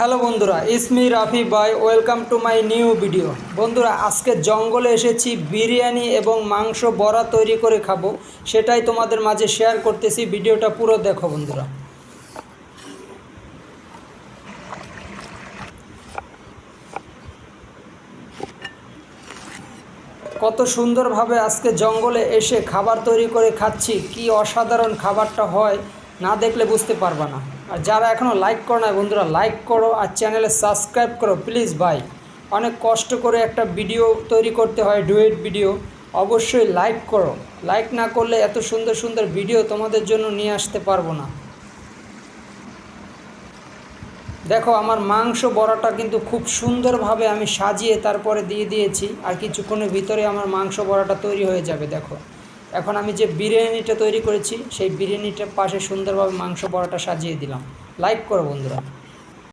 Hello বন্ধুরা Ismi Rafi bye, welcome to my new video. বন্ধুরা, আজকে জঙ্গলে এসেছি, বিরিয়ানি এবং মাংস বড়া তৈরি করে খাব, সেটাই তোমাদের মাঝে শেয়ার করতেছি, ভিডিওটা পুরো দেখো বন্ধুরা। কত সুন্দরভাবে আজকে জঙ্গলে এসে খাবার তৈরি করে খাচ্ছি, কি অসাধারণ খাবারটা হয়। না দেখলে বুঝতে পারবা না। আর যারা এখনও লাইক করো না বন্ধুরা লাইক করো আর চ্যানেলে সাবস্ক্রাইব করো প্লিজ ভাই। অনেক কষ্ট করে একটা ভিডিও তৈরি করতে হয় ডুয়েট ভিডিও অবশ্যই লাইক করো। লাইক না করলে এত সুন্দর সুন্দর ভিডিও তোমাদের জন্য নিয়ে আসতে পারব না। দেখো আমার মাংস বড়াটা কিন্তু খুব সুন্দরভাবে আমি সাজিয়ে তারপরে দিয়ে দিয়েছি, আর কিছুক্ষণের ভিতরে আমার মাংস বড়াটা তৈরি হয়ে যাবে, দেখো। এখন আমি যে বিরিয়ানিটা তৈরি করেছি, সেই বিরিয়ানিটার পাশে সুন্দরভাবে মাংস বড়াটা সাজিয়ে দিলাম। লাইক করো বন্ধুরা।